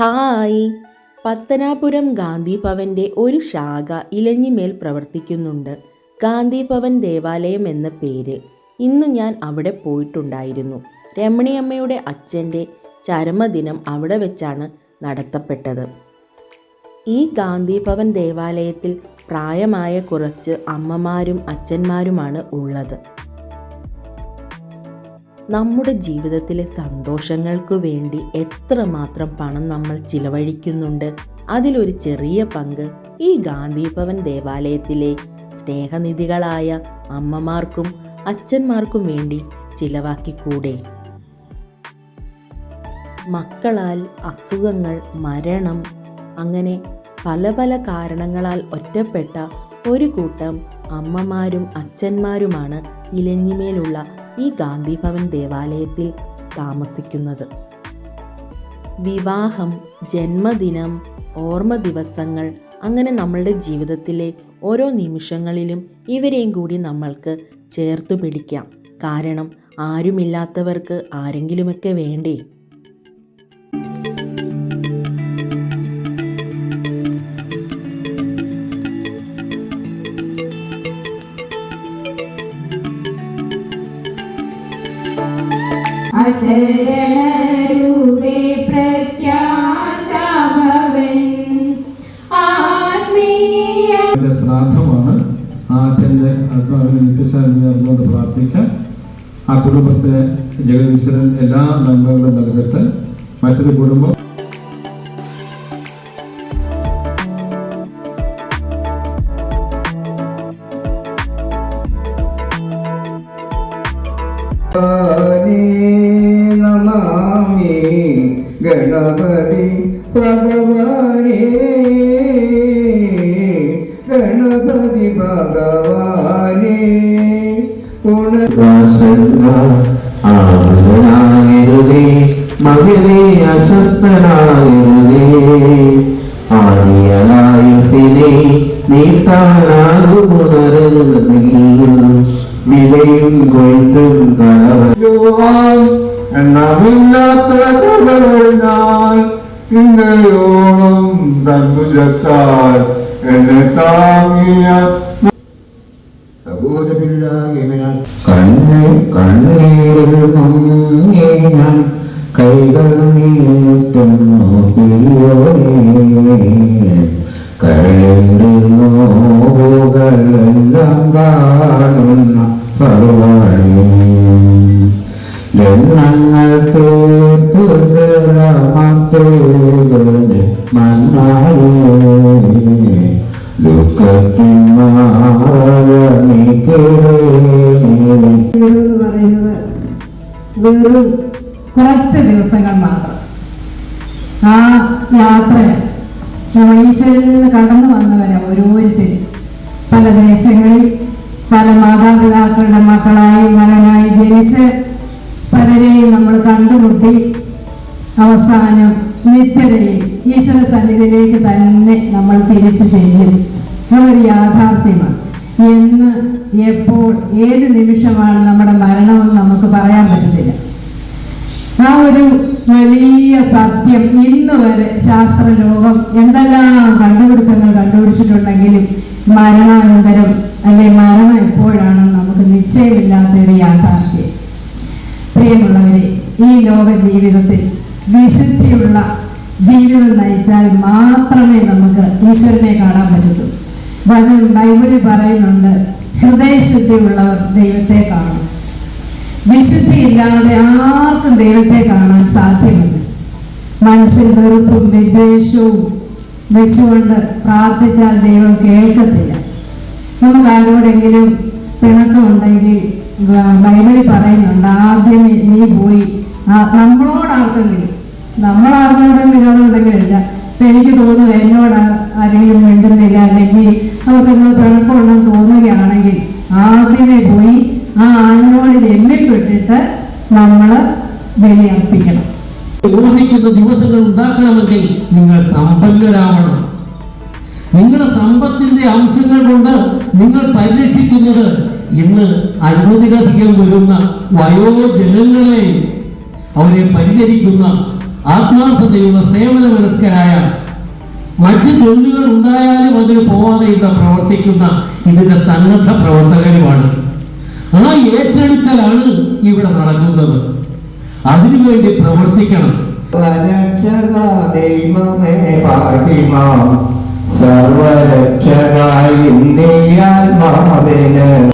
Hi. Pathanapuram Gandhi ഭവന്റെ ഒരു ശാഖ ഇലഞ്ഞിമേൽ പ്രവർത്തിക്കുന്നുണ്ട്. ഗാന്ധി ഭവൻ ദേവാലയം എന്ന പേര് ഇന്ന് ഞാൻ അവിടെ പോയിട്ടുണ്ടായിരുന്നു. രമണിയമ്മയുടെ അച്ഛന്റെ ചരമദിനം അവിടെ വെച്ചാണ് നടത്തപ്പെട്ടത്. ഈ ഗാന്ധി ഭവൻ ദേവാലയത്തിൽ പ്രായമായ കുറച്ച് അമ്മമാരും അച്ഛന്മാരുമാണ് ഉള്ളത്. നമ്മുടെ ജീവിതത്തിലെ സന്തോഷങ്ങൾക്കു വേണ്ടി എത്രമാത്രം പണം നമ്മൾ ചിലവഴിക്കുന്നുണ്ട്. അതിലൊരു ചെറിയ പങ്ക് ഈ ഗാന്ധിഭവൻ ദേവാലയത്തിലെ സ്നേഹനിധികളായ അമ്മമാർക്കും അച്ഛന്മാർക്കും വേണ്ടി ചിലവാക്കിക്കൂടെ? മക്കളാൽ അസുഖങ്ങൾ മരണം അങ്ങനെ പല പല കാരണങ്ങളാൽ ഒറ്റപ്പെട്ട ഒരു കൂട്ടം അമ്മമാരും അച്ഛന്മാരുമാണ് ഇലഞ്ഞിമേലുള്ള ഈ ഗാന്ധിഭവൻ ദേവാലയത്തിൽ താമസിക്കുന്നത്. വിവാഹം ജന്മദിനം ഓർമ്മ ദിവസങ്ങൾ അങ്ങനെ നമ്മളുടെ ജീവിതത്തിലെ ഓരോ നിമിഷങ്ങളിലും ഇവരെയും കൂടി നമ്മൾക്ക് ചേർത്തു പിടിക്കാം. കാരണം ആരുമില്ലാത്തവർക്ക് ആരെങ്കിലുമൊക്കെ വേണ്ടേ? അശരണരൂപേ പ്രത്യാശാഭവൻ. ആത്മീയ ശ്രാദ്ധമാണ്. ആ അച്ഛന്റെ ആത്മാവിനെ നിത്യശാന്തി അറിഞ്ഞുകൊണ്ട് പ്രാർത്ഥിക്കാം ആ കുടുംബത്തിന് ജഗദീശ്വരൻ എല്ലാ നന്മകളും നൽകട്ടെ. മറ്റൊരു കുടുംബം നമാമി ഗണപതി ഭഗവാനേ ഗണപതി ഭഗവാനേ. ആകുലനാകരുതേ മകനെ അസ്വസ്ഥനാകരുതേ ആദിയലായുസിനെ നീട്ടാനാകുമുണരുന്നെങ്കിലും വിലയും കൊയ്ത്തും കലവ എണ്ണമില്ലാത്ത കടകളിനാൽ ഇന്നയോളം തൻഭുജത്താൽ എന്നെ താങ്ങിയ കണ്ണ് കണ്ണീരിൽ കൈകൾ നീട്ടും നോക്കിയോനേ കരളിന്റെ നോവുകളെല്ലാം കാണുന്ന പർവാണി എണ്ണങ്ങൾ തീർത്തു ജലമത്തേകളുടെ മണ്ണാളേ ദുഃഖത്തിൻ എന്ന് പറയുന്നത് വെറും കുറച്ച് ദിവസങ്ങൾ മാത്രം. ആ യാത്ര നമ്മൾ ഈശ്വരനിൽ നിന്ന് കടന്നു വന്നവരാ ഓരോരുത്തരും പല ദേശങ്ങളിൽ പല മാതാപിതാക്കളുടെ മക്കളായി മകനായി ജനിച്ച് കണ്ടുമുട്ടി. അവസാനം നിത്യതയിൽ ഈശ്വര സന്നിധിയിലേക്ക് തന്നെ നമ്മൾ തിരിച്ചു ചെയ്യും അതൊരു യാഥാർത്ഥ്യമാണ്. എന്ന് എപ്പോൾ ഏത് നിമിഷമാണ് നമ്മുടെ മരണമെന്ന് നമുക്ക് പറയാൻ പറ്റത്തില്ല. ആ ഒരു വലിയ സത്യം ഇന്ന് വരെ ശാസ്ത്രലോകം എന്തെല്ലാം കണ്ടുപിടുത്തങ്ങൾ കണ്ടുപിടിച്ചിട്ടുണ്ടെങ്കിലും മരണാനന്തരം അല്ലെ മരണം എപ്പോഴാണെന്ന് നമുക്ക് നിശ്ചയമില്ലാത്ത ഒരു യാഥാർത്ഥ്യം. ഈ ലോക ജീവിതത്തിൽ വിശുദ്ധിയുള്ള ജീവിതം നയിച്ചാൽ മാത്രമേ നമുക്ക് ഈശ്വരനെ കാണാൻ പറ്റൂ വചനം ബൈബിളിൽ പറയുന്നുണ്ട് ഹൃദയശുദ്ധിയുള്ളവർ ദൈവത്തെ കാണും. വിശുദ്ധിയില്ലാതെ ആർക്കും ദൈവത്തെ കാണാൻ സാധ്യമല്ല. മനസ്സിൽ വെറുപ്പും വിദ്വേഷവും വെച്ചുകൊണ്ട് പ്രാർത്ഥിച്ചാൽ ദൈവം കേൾക്കത്തില്ല. നമുക്ക് ആരോടെങ്കിലും പിണക്കമുണ്ടെങ്കിൽ ബൈബിളിൽ പറയുന്നുണ്ട് ആദ്യം നീ പോയി നമ്മളോട് ആർക്കെങ്കിലും നമ്മൾ ആർക്കോടും വിരോധം ഉണ്ടെങ്കിലല്ല ഇപ്പൊ എനിക്ക് തോന്നുന്നു എന്നോട് ആരെങ്കിലും മിണ്ടുന്നില്ല അല്ലെങ്കിൽ അവർക്കെന്തോ പിണക്കമുണ്ടെന്ന് തോന്നുകയാണെങ്കിൽ ആദ്യമേ പോയി ആ ആണിനോട് രമ്യപ്പെട്ടിട്ട് നമ്മൾ ബലിയർപ്പിക്കണം. ഓർമ്മിക്കുന്ന ദിവസങ്ങൾ ഉണ്ടാക്കണമെങ്കിൽ നിങ്ങൾ സമ്പന്നരാവണം. നിങ്ങളുടെ സമ്പത്തിന്റെ അംശങ്ങൾ കൊണ്ട് നിങ്ങൾ പരിരക്ഷിക്കുന്നത് ഇന്ന് അറുപതിലധികം വരുന്ന വയോജനങ്ങളെ അവരെ പരിചരിക്കുന്ന ആത്മാർത്ഥതയുള്ള സേവന മനസ്കരായ മറ്റ് തൊഴിലുകൾ ഉണ്ടായാലും അതിന് പോവാതെ ഇവിടെ പ്രവർത്തിക്കുന്ന ഇതിന്റെ സന്നദ്ധ പ്രവർത്തകരുമാണ്. ആ ഏറ്റെടുക്കലാണ് ഇവിടെ നടക്കുന്നത്. അതിനുവേണ്ടി പ്രവർത്തിക്കണം. സർവരക്ഷകായി നീ ആത്മാവിന്